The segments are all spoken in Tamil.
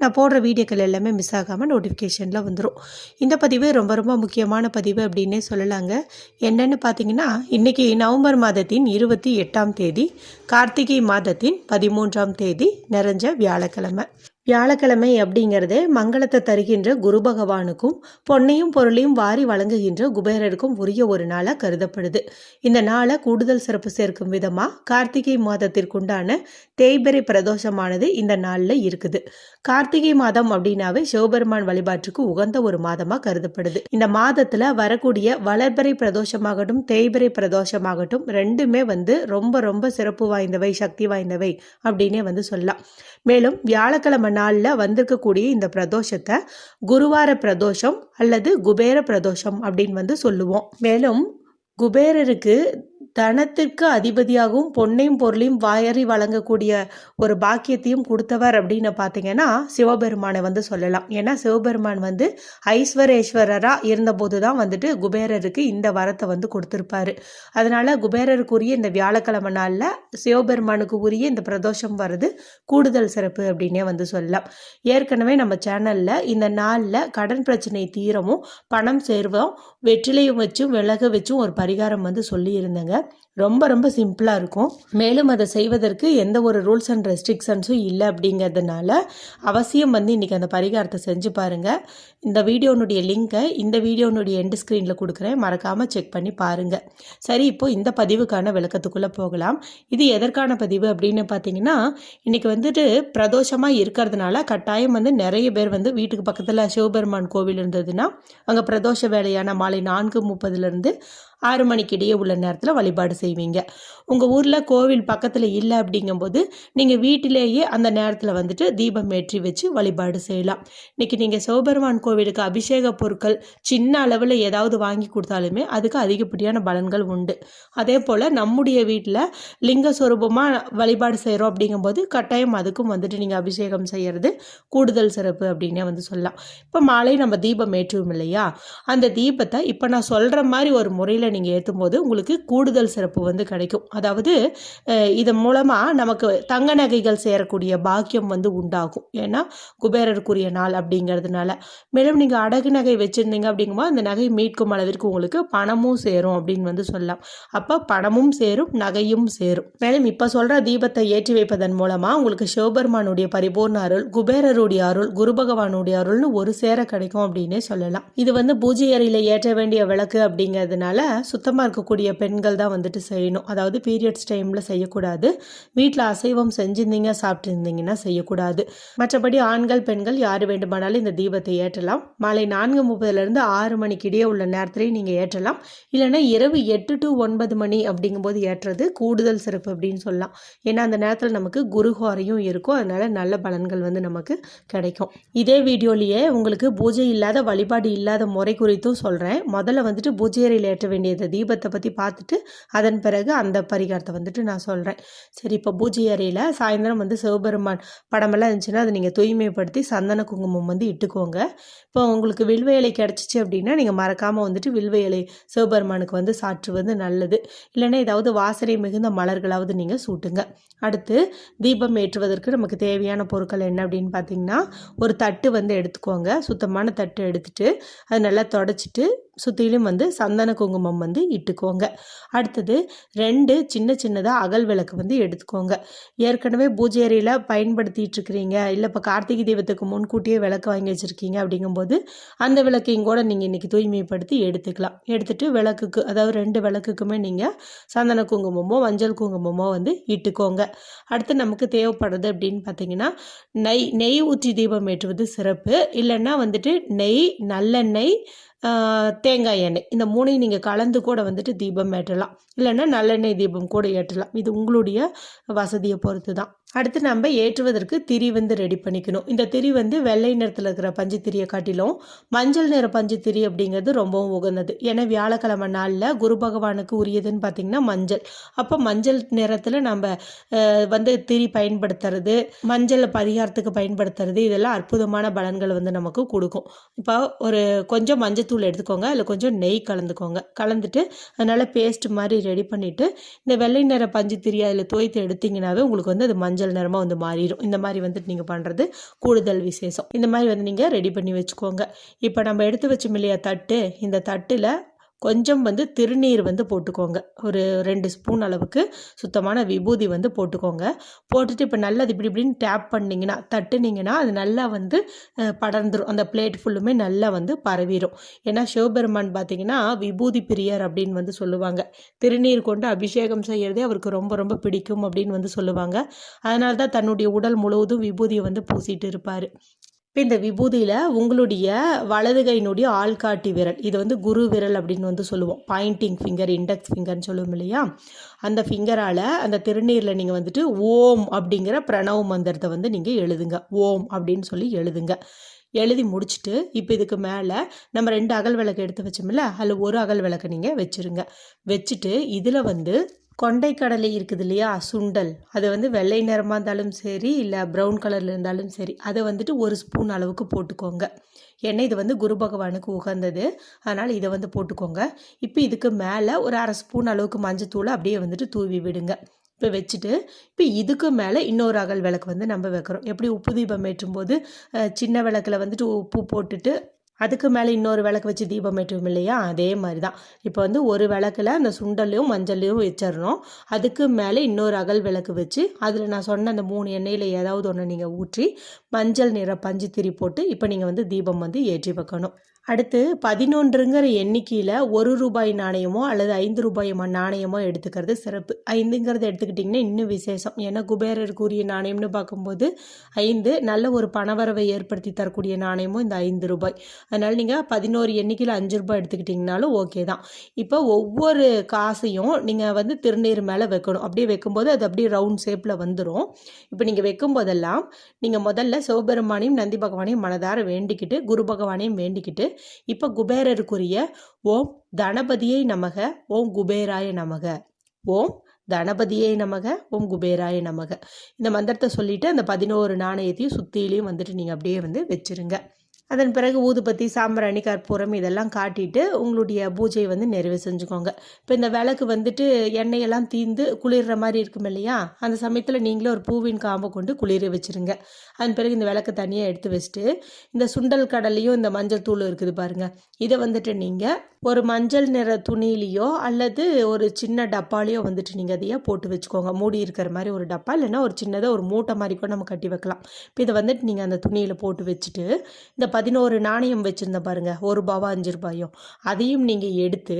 நான் போடுற வீடியோக்கள் எல்லாமே மிஸ் ஆகாமல் நோட்டிஃபிகேஷனில் வந்துடும் இந்த பதிவு ரொம்ப ரொம்ப முக்கியமான பதிவு அப்படின்னே சொல்லலாங்க. என்னென்னு பார்த்தீங்கன்னா இன்றைக்கி நவம்பர் மாதத்தின் இருபத்தி எட்டாம் தேதி கார்த்திகை மாதத்தின் பதிமூன்றாம் தேதி நிறைஞ்ச வியாழக்கிழமை. வியாழக்கிழமை அப்படிங்கிறதே மங்களத்தை தருகின்ற குரு பகவானுக்கும் பொன்னையும் பொருளையும் வாரி வழங்குகின்ற குபேரருக்கும் உரிய ஒரு நாளாக கருதப்படுது. இந்த நாளை கூடுதல் சிறப்பு சேர்க்கும் விதமாக கார்த்திகை மாதத்திற்குண்டான தேய்பிரை பிரதோஷமானது இந்த நாளில் இருக்குது. கார்த்திகை மாதம் அப்படின்னாவே சிவபெருமான் வழிபாட்டுக்கு உகந்த ஒரு மாதமாக கருதப்படுது. இந்த மாதத்தில் வரக்கூடிய வளர்பிறை பிரதோஷமாகட்டும் தேய்பிரை பிரதோஷமாகட்டும் ரெண்டுமே வந்து ரொம்ப ரொம்ப சிறப்பு வாய்ந்தவை சக்தி வாய்ந்தவை அப்படின்னே வந்து சொல்லலாம். மேலும் வியாழக்கிழமை நாளில் வந்திருக்கக்கூடிய இந்த பிரதோஷத்தை குருவார பிரதோஷம் அல்லது குபேர பிரதோஷம் அப்படின்னு வந்து சொல்லுவோம். மேலும் குபேரருக்கு தனத்திற்கு அதிபதியாகவும் பொன்னையும் பொருளையும் வாயறி வழங்கக்கூடிய ஒரு பாக்கியத்தையும் கொடுத்தவர் அப்படின்னு பார்த்தீங்கன்னா சிவபெருமானை வந்து சொல்லலாம். ஏன்னா சிவபெருமான் வந்து ஐஸ்வரேஸ்வரராக இருந்தபோது தான் வந்துட்டு குபேரருக்கு இந்த வரத்தை வந்து கொடுத்துருப்பாரு. அதனால குபேரருக்குரிய இந்த வியாழக்கிழமை நாளில் சிவபெருமானுக்கு உரிய இந்த பிரதோஷம் வர்றது கூடுதல் சிறப்பு அப்படின்னே வந்து சொல்லலாம். ஏற்கனவே நம்ம சேனலில் இந்த நாளில் கடன் பிரச்சனை தீரவும் பணம் சேர்வோம் வெற்றிலையும் வச்சும் விலக வச்சும் ஒரு பரிகாரம் வந்து சொல்லியிருந்தேங்க. ரொம்ப ரொம்ப சிம்பிளாக இருக்கும். மேலும் அதை செய்வதற்கு எந்த ஒரு ரூல்ஸ் அண்ட் ரெஸ்ட்ரிக்ஷன்ஸும் இல்லை அப்படிங்கிறதுனால அவசியம் வந்து இன்றைக்கி அந்த பரிகாரத்தை செஞ்சு பாருங்கள் இந்த வீடியோனுடைய லிங்க்கை இந்த வீடியோனுடைய எண்டு ஸ்க்ரீனில் கொடுக்குறேன். மறக்காமல் செக் பண்ணி பாருங்கள் சரி இப்போது இந்த பதிவுக்கான விளக்கத்துக்குள்ளே போகலாம். இது எதற்கான பதிவு அப்படின்னு பார்த்தீங்கன்னா இன்றைக்கி வந்துட்டு பிரதோஷமாக இருக்கிறதுனால கட்டாயம் வந்து நிறைய பேர் வந்து வீட்டுக்கு பக்கத்தில் சிவபெருமான் கோவில் இருந்ததுன்னா அங்கே பிரதோஷ வேலையான மாலை நான்கு முப்பதுலேருந்து ஆறு மணிக்கு இடையே உள்ள நேரத்தில் வழிபாடு செய்வீங்க. உங்கள் ஊரில் கோவில் பக்கத்தில் இல்லை அப்படிங்கும்போது நீங்கள் வீட்டிலேயே அந்த நேரத்தில் வந்துட்டு தீபம் ஏற்றி வச்சு வழிபாடு செய்யலாம். இன்றைக்கி நீங்கள் சிவபெருமான் கோவிலுக்கு அபிஷேக பொருட்கள் சின்ன அளவில் ஏதாவது வாங்கி கொடுத்தாலுமே அதுக்கு அதிகப்படியான பலன்கள் உண்டு. அதே போல் நம்முடைய வீட்டில் லிங்கஸ்வரூபமாக வழிபாடு செய்கிறோம் அப்படிங்கும்போது கட்டாயம் அதுக்கும் வந்துட்டு நீங்கள் அபிஷேகம் செய்கிறது கூடுதல் சிறப்பு அப்படின்னே வந்து சொல்லலாம். இப்போ மாலை நம்ம தீபம் ஏற்றுவோம் இல்லையா? அந்த தீபத்தை இப்போ நான் சொல்கிற மாதிரி ஒரு முறையில் நீங்கள் ஏற்றும் போது உங்களுக்கு கூடுதல் சிறப்பு வந்து கிடைக்கும். அதாவது இதன் மூலமாக நமக்கு தங்க நகைகள் சேரக்கூடிய பாக்கியம் வந்து உண்டாகும். ஏன்னா குபேரருக்குரிய நாள் அப்படிங்கிறதுனால. மேலும் நீங்கள் அடகு நகை வச்சுருந்தீங்க அப்படிங்கும்போது அந்த நகை மீட்கும் அளவிற்கு உங்களுக்கு பணமும் சேரும் அப்படின்னு வந்து சொல்லலாம். அப்போ பணமும் சேரும் நகையும் சேரும். மேலும் இப்போ சொல்கிற தீபத்தை ஏற்றி வைப்பதன் மூலமாக உங்களுக்கு சிவபெருமானுடைய பரிபூர்ண அருள் குபேரருடைய அருள் குரு பகவானுடைய அருள்னு ஒரு சேர கிடைக்கும் அப்படின்னே சொல்லலாம். இது வந்து பூஜை அறையில் ஏற்ற வேண்டிய விளக்கு அப்படிங்கிறதுனால சுத்தமாக இருக்கக்கூடிய பெண்கள் தான் வந்துட்டு செய்யணும். அதாவது பீரியட்ஸ் டைமில் செய்யக்கூடாது. வீட்டில் அசைவம் செஞ்சிருந்தீங்க சாப்பிட்ருந்தீங்கன்னா செய்யக்கூடாது. மற்றபடி ஆண்கள் பெண்கள் யார் வேண்டுமானாலும் இந்த தீபத்தை ஏற்றலாம். மாலை நான்கு முப்பதுலேருந்து ஆறு மணிக்கு இடையே உள்ள நேரத்துலேயும் நீங்கள் ஏற்றலாம். இல்லைன்னா இரவு எட்டு டு ஒன்பது மணி அப்படிங்கும்போது ஏற்றுறது கூடுதல் சிறப்பு அப்படின்னு சொல்லலாம். ஏன்னா அந்த நேரத்தில் நமக்கு குருஹோரையும் இருக்கும். அதனால் நல்ல பலன்கள் வந்து நமக்கு கிடைக்கும். இதே வீடியோலேயே உங்களுக்கு பூஜை இல்லாத வழிபாடு இல்லாத முறை குறித்தும் சொல்கிறேன் முதல்ல வந்துட்டு பூஜை அறையில் ஏற்ற வேண்டியது தீபத்தை பற்றி பார்த்துட்டு அதன் பிறகு அந்த பரிகாரத்தை வந்துட்டு நான் சொல்கிறேன் சரி இப்போ பூஜை அறையில் சாயந்தரம் வந்து சிவபெருமான் படமெல்லாம் இருந்துச்சுன்னா அதை நீங்கள் தூய்மைப்படுத்தி சந்தன குங்குமம் வந்து இட்டுக்கோங்க. இப்போ உங்களுக்கு வில்வ இலை கிடச்சிச்சு அப்படின்னா நீங்கள் மறக்காமல் வந்துட்டு வில்வ இலை சிவபெருமானுக்கு வந்து சாற்றுவது நல்லது. இல்லைன்னா ஏதாவது வாசனை மிகுந்த மலர்களாவது நீங்கள் சூட்டுங்க. அடுத்து தீபம் ஏற்றுவதற்கு நமக்கு தேவையான பொருட்கள் என்ன அப்படின்னு பார்த்தீங்கன்னா ஒரு தட்டு வந்து எடுத்துக்கோங்க. சுத்தமான தட்டு எடுத்துட்டு அது நல்லா தொடச்சிட்டு சுற்றிலும் வந்து சந்தன குங்குமம் வந்து இட்டுக்கோங்க. அடுத்தது ரெண்டு சின்ன சின்னதாக அகல் விளக்கு வந்து எடுத்துக்கோங்க. ஏற்கனவே பூஜை அறையில் பயன்படுத்திகிட்டு இருக்கிறீங்க. இல்லை இப்போ கார்த்திகை தீபத்துக்கு முன்கூட்டியே விளக்கு வாங்கி வச்சுருக்கீங்க அப்படிங்கும்போது அந்த விளக்கையும் கூட நீங்கள் இன்றைக்கி தூய்மைப்படுத்தி எடுத்துக்கலாம். எடுத்துகிட்டு விளக்குக்கு அதாவது ரெண்டு விளக்குக்குமே நீங்கள் சந்தன குங்குமமோ மஞ்சள் குங்குமமோ வந்து இட்டுக்கோங்க. அடுத்து நமக்கு தேவைப்படுறது அப்படின்னு பார்த்தீங்கன்னா நெய் நெய் ஊற்றி தீபம் ஏற்றுவது சிறப்பு. இல்லைன்னா வந்துட்டு நெய் நல்லெண்ணெய் தேங்காய் எண்ணெய். இந்த மூணையும் நீங்கள் கலந்து கூட வந்துட்டு தீபம் ஏற்றலாம். இல்லைன்னா நல்லெண்ணெய் தீபம் கூட ஏற்றலாம். இது உங்களுடைய வசதியை பொறுத்து தான் அடுத்து நம்ம ஏற்றுவதற்கு திரி வந்து ரெடி பண்ணிக்கணும். இந்த திரி வந்து வெள்ளை நிறத்தில் இருக்கிற பஞ்சு திரியை காட்டிலும் மஞ்சள் நிற பஞ்சு திரி அப்படிங்கிறது ரொம்பவும் உகந்தது. ஏன்னா வியாழக்கிழமை நாளில் குரு பகவானுக்கு உரியதுன்னு பார்த்தீங்கன்னா மஞ்சள். அப்போ மஞ்சள் நிறத்தில் நம்ம வந்து திரி பயன்படுத்துறது மஞ்சள் பரிகாரத்துக்கு பயன்படுத்துறது இதெல்லாம் அற்புதமான பலன்கள் வந்து நமக்கு கொடுக்கும். இப்போ ஒரு கொஞ்சம் மஞ்சத்தூள் எடுத்துக்கோங்க அதில் கொஞ்சம் நெய் கலந்துக்கோங்க. கலந்துட்டு அதனால் பேஸ்ட் மாதிரி ரெடி பண்ணிவிட்டு இந்த வெள்ளை நிற பஞ்சு திரி அதில் தோய்த்து எடுத்தீங்கன்னாவே உங்களுக்கு வந்து அது மஞ்சள் நிறமாக வந்து மாறிடும் இந்த மாதிரி வந்துட்டு நீங்கள் பண்ணுறது கூடுதல் விசேஷம். இந்த மாதிரி வந்து நீங்கள் ரெடி பண்ணி வச்சுக்கோங்க. இப்போ நம்ம எடுத்து வச்சோம் இல்லையா தட்டு. இந்த தட்டில் கொஞ்சம் வந்து திருநீர் வந்து போட்டுக்கோங்க. ஒரு ரெண்டு ஸ்பூன் அளவுக்கு சுத்தமான விபூதி வந்து போட்டுக்கோங்க. போட்டுட்டு இப்போ நல்லா அது இப்படி இப்படின்னு டேப் பண்ணிங்கன்னா தட்டுனீங்கன்னா அது நல்லா வந்து படர்ந்துடும் அந்த பிளேட் ஃபுல்லுமே நல்லா வந்து பரவிடும் ஏன்னா சிவபெருமான் பார்த்தீங்கன்னா விபூதி பிரியர் அப்படின்னு வந்து சொல்லுவாங்க. திருநீர் கொண்டு அபிஷேகம் செய்கிறதே அவருக்கு ரொம்ப ரொம்ப பிடிக்கும் அப்படின்னு வந்து சொல்லுவாங்க. அதனால தான் தன்னுடைய உடல் முழுவதும் விபூதியை வந்து பூசிட்டு இருப்பார். இப்போ இந்த விபூதியில் உங்களுடைய வலது கையினுடைய ஆள்காட்டி விரல் இது வந்து குரு விரல் அப்படின்னு வந்து சொல்லுவோம். பாயிண்டிங் ஃபிங்கர் இண்டெக்ஸ் ஃபிங்கர்னு சொல்லுவோம் இல்லையா? அந்த ஃபிங்கரால் அந்த திருநீரில் நீங்கள் வந்துட்டு ஓம் அப்படிங்கிற பிரணவ மந்திரத்தை வந்து நீங்கள் எழுதுங்க. ஓம் அப்படின்னு சொல்லி எழுதுங்க. எழுதி முடிச்சுட்டு இப்போ இதுக்கு மேலே நம்ம ரெண்டு அகல் விளக்கு எடுத்து வச்சோம்ல அதில் ஒரு அகல் விளக்கை நீங்கள் வச்சுருங்க. வச்சுட்டு இதில் வந்து கொண்டைக்கடலை இருக்குது இல்லையா சுண்டல். அது வந்து வெள்ளை நிறமாக இருந்தாலும் சரி இல்லை ப்ரௌன் கலரில் இருந்தாலும் சரி அதை வந்துட்டு ஒரு ஸ்பூன் அளவுக்கு போட்டுக்கோங்க. ஏன்னா இது வந்து குரு பகவானுக்கு உகந்தது. அதனால் இதை வந்து போட்டுக்கோங்க. இப்போ இதுக்கு மேலே ஒரு அரை ஸ்பூன் அளவுக்கு மஞ்சத்தூளை அப்படியே வந்துட்டு தூவி விடுங்க. இப்போ வச்சுட்டு இப்போ இதுக்கு மேலே இன்னொரு அகல் விளக்கு வந்து நம்ம வைக்கிறோம். எப்படி உப்பு தீபம் ஏற்றும்போது சின்ன விளக்கில் வந்துட்டு உப்பு போட்டுட்டு அதுக்கு மேலே இன்னொரு விளக்கு வச்சு தீபம் ஏற்றுவோம் இல்லையா? அதே மாதிரி தான் இப்போ வந்து ஒரு விளக்குல அந்த சுண்டலையும் மஞ்சளையும் வச்சிடணும். அதுக்கு மேலே இன்னொரு அகல் விளக்கு வச்சு அதில் நான் சொன்ன அந்த மூணு எண்ணெயில் ஏதாவது ஒன்று நீங்கள் ஊற்றி மஞ்சள் நிற பஞ்சு திரி போட்டு இப்போ நீங்கள் வந்து தீபம் வந்து ஏற்றி வைக்கணும். அடுத்து பதினொன்றுங்கிற எண்ணிக்கையில் ஒரு ரூபாய் நாணயமோ அல்லது ஐந்து ரூபாய் ம- நாணயமோ எடுத்துக்கிறது சிறப்பு. ஐந்துங்கிறத எடுத்துக்கிட்டிங்கன்னா இன்னும் விசேஷம். ஏன்னா குபேரருக்குரிய நாணயம்னு பார்க்கும்போது ஐந்து நல்ல ஒரு பணவரவை ஏற்படுத்தி தரக்கூடிய நாணயமும் இந்த ஐந்து ரூபாய். அதனால் நீங்கள் பதினோரு எண்ணிக்கையில் அஞ்சு ரூபாய் எடுத்துக்கிட்டிங்கனாலும் ஓகே தான். இப்போ ஒவ்வொரு காசையும் நீங்கள் வந்து திருநீர் மேலே வைக்கணும். அப்படியே வைக்கும்போது அது அப்படியே ரவுண்ட் ஷேப்பில் வந்துடும் இப்போ நீங்கள் வைக்கும்போதெல்லாம் நீங்கள் முதல்ல சிவபெருமானையும் நந்தி பகவானையும் மனதார வேண்டிக்கிட்டு குரு பகவானையும் வேண்டிக்கிட்டு இப்போ குபேரருக்குரிய ஓம் தனபதியை நமக ஓம் குபேராய நமக. ஓம் தனபதியை நமக ஓம் குபேராய நமக. இந்த மந்திரத்தை சொல்லிட்டு அந்த பதினோரு நாணயத்தையும் சுத்தியிலையும் வந்துட்டு நீங்கள் அப்படியே வந்து வச்சிருங்க. அதன் பிறகு ஊதுபத்தி சாம்பிராணி கற்பூரம் இதெல்லாம் காட்டிட்டு உங்களுடைய பூஜையை வந்து நிறைவு செஞ்சுக்கோங்க. இப்போ இந்த விளக்கு வந்துட்டு எண்ணெயெல்லாம் தீந்து குளிர்ற மாதிரி இருக்கும் இல்லையா? அந்த சமயத்தில் நீங்களே ஒரு பூவின் காம்பை கொண்டு குளிர வச்சிருங்க. அதன் பிறகு இந்த விளக்கு தனியாக எடுத்து வச்சுட்டு இந்த சுண்டல் கடலையும் இந்த மஞ்சள் தூள் இருக்குது பாருங்க. இதை வந்துட்டு நீங்கள் ஒரு மஞ்சள் நிற துணியிலையோ அல்லது ஒரு சின்ன டப்பாலையோ வந்துட்டு நீங்கள் அதையே போட்டு வச்சுக்கோங்க. மூடி இருக்கிற மாதிரி ஒரு டப்பா இல்லைன்னா ஒரு சின்னதாக ஒரு மூட்டை மாதிரி கூட நம்ம கட்டி வைக்கலாம். இப்போ இதை வந்துட்டு நீங்கள் அந்த துணியில் போட்டு வச்சுட்டு இந்த பதினோரு நாணயம் வச்சுருந்த பாருங்க ஒரு ரூபாவோ அஞ்சு ரூபாயோ அதையும் நீங்கள் எடுத்து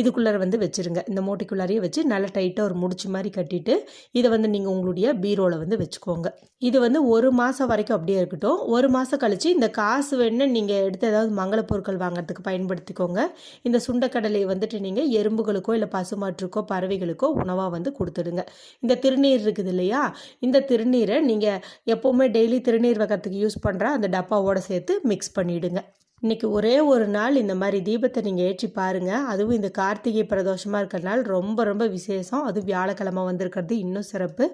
இதுக்குள்ளார வந்து வச்சுருங்க. இந்த மூட்டைக்குள்ளாரையே வச்சு நல்லா டைட்டாக ஒரு முடிச்சு மாதிரி கட்டிட்டு இதை வந்து நீங்கள் உங்களுடைய பீரோவில் வந்து வச்சுக்கோங்க. இது வந்து ஒரு மாதம் வரைக்கும் அப்படியே இருக்கட்டும். ஒரு மாதம் கழித்து இந்த காசு வேணுன்னு நீங்கள் எடுத்து ஏதாவது மங்கள பொருட்கள் வாங்குறதுக்கு பயன்படுத்திக்கோங்க. இந்த சுண்டக்கடலையை வந்துட்டு நீங்கள் எறும்புகளுக்கோ இல்லை பசுமாற்றுக்கோ பறவைகளுக்கோ உணவாக வந்து கொடுத்துடுங்க. இந்த திருநீர் இருக்குது இல்லையா? இந்த திருநீரை நீங்கள் எப்போவுமே டெய்லி திருநீர் வைக்கிறதுக்கு யூஸ் பண்ணுற அந்த டப்பாவோடு சேர்த்து மிக்ஸ் பண்ணிவிடுங்க இன்னைக்கு ஒரே ஒரு நாள் இந்த மாதிரி தீபத்தை நீங்கள் ஏற்றி பாருங்கள் அதுவும் இந்த கார்த்திகை பிரதோஷமாக இருக்கிறனால ரொம்ப ரொம்ப விசேஷம். அதுவும் வியாழக்கிழமை வந்திருக்கிறது இன்னும் சிறப்பு.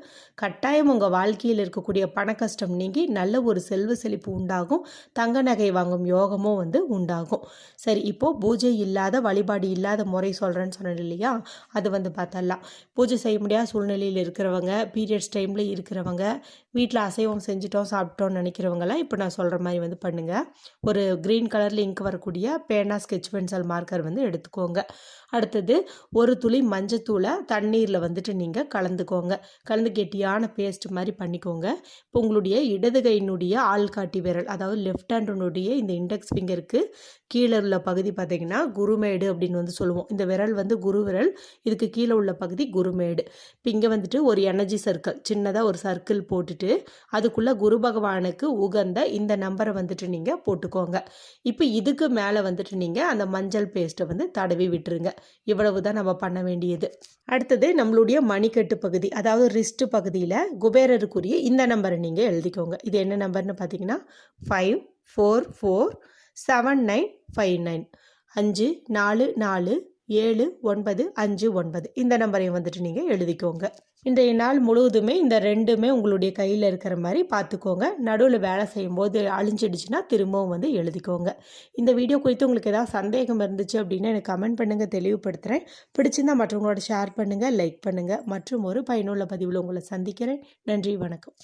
கட்டாயம் உங்கள் வாழ்க்கையில் இருக்கக்கூடிய பண கஷ்டம் நீங்கி நல்ல ஒரு செல்வ செழிப்பு உண்டாகும். தங்க நகை வாங்கும் யோகமும் வந்து உண்டாகும். சரி இப்போது பூஜை இல்லாத வழிபாடு இல்லாத முறை சொல்கிறேன்னு சொன்னேன் இல்லையா? அது வந்து பார்த்தரலாம் பூஜை செய்ய முடியாத சூழ்நிலையில் இருக்கிறவங்க பீரியட்ஸ் டைமில் இருக்கிறவங்க வீட்டில் அசைவம் செஞ்சுட்டோம் சாப்பிட்டோம்னு நினைக்கிறவங்களாம் இப்போ நான் சொல்கிற மாதிரி வந்து பண்ணுங்கள் ஒரு க்ரீன் கலரில் இங்க் வரக்கூடிய பேனா ஸ்கெட்ச் பென்சில் மார்க்கர் வந்து எடுத்துக்கோங்க. அடுத்தது ஒரு துளி மஞ்சத்தூளை தண்ணீரில் வந்துட்டு நீங்கள் கலந்துக்கோங்க. கலந்து கெட்டியான பேஸ்ட் மாதிரி பண்ணிக்கோங்க. இப்போ உங்களுடைய இடது கையினுடைய ஆள்காட்டி விரல் அதாவது லெஃப்ட் ஹேண்டினுடைய இந்த இண்டெக்ஸ் ஃபிங்கருக்கு கீழே உள்ள பகுதி பார்த்தீங்கன்னா குருமேடு அப்படின்னு வந்து சொல்லுவோம். இந்த விரல் வந்து குரு விரல் இதுக்கு கீழே உள்ள பகுதி குருமேடு. இப்போ இங்கே வந்துட்டு ஒரு எனர்ஜி சர்க்கிள் சின்னதாக ஒரு சர்க்கிள் போட்டுட்டு அதுக்குள்ளே குரு பகவானுக்கு உகந்த இந்த நம்பரை வந்துட்டு நீங்கள் போட்டுக்கோங்க. இப்போ இதுக்கு மேலே வந்துட்டு நீங்கள் அந்த மஞ்சள் பேஸ்ட்டை வந்து தடவி விட்டுருங்க. இவ்வளவு தான் நம்ம பண்ண வேண்டியது. அடுத்தது நம்மளுடைய மணிக்கட்டு பகுதி அதாவது ரிஸ்ட்டு பகுதியில் குபேரருக்குரிய இந்த நம்பரை நீங்கள் எழுதிக்கோங்க. இது என்ன நம்பர்னு பார்த்தீங்கன்னா five four four seven nine five nine அஞ்சு நாலு நாலு ஏழு ஒன்பது அஞ்சு ஒன்பது. இந்த நம்பரையும் வந்துட்டு நீங்கள் எழுதிக்கோங்க. இன்றைய நாள் முழுவதுமே இந்த ரெண்டுமே உங்களுடைய கையில் இருக்கிற மாதிரி பார்த்துக்கோங்க. நடுவில் வேலை செய்யும்போது அழிஞ்சிடுச்சுன்னா திரும்பவும் வந்து எழுதிக்கோங்க. இந்த வீடியோ குறித்து உங்களுக்கு ஏதாவது சந்தேகம் இருந்துச்சு அப்படின்னு எனக்கு கமெண்ட் பண்ணுங்கள் தெளிவுபடுத்துகிறேன் பிடிச்சிருந்தா மற்றவங்களோட ஷேர் பண்ணுங்கள் லைக் பண்ணுங்கள் மற்றும் ஒரு பயனுள்ள பதிவில் உங்களை சந்திக்கிறேன். நன்றி வணக்கம்.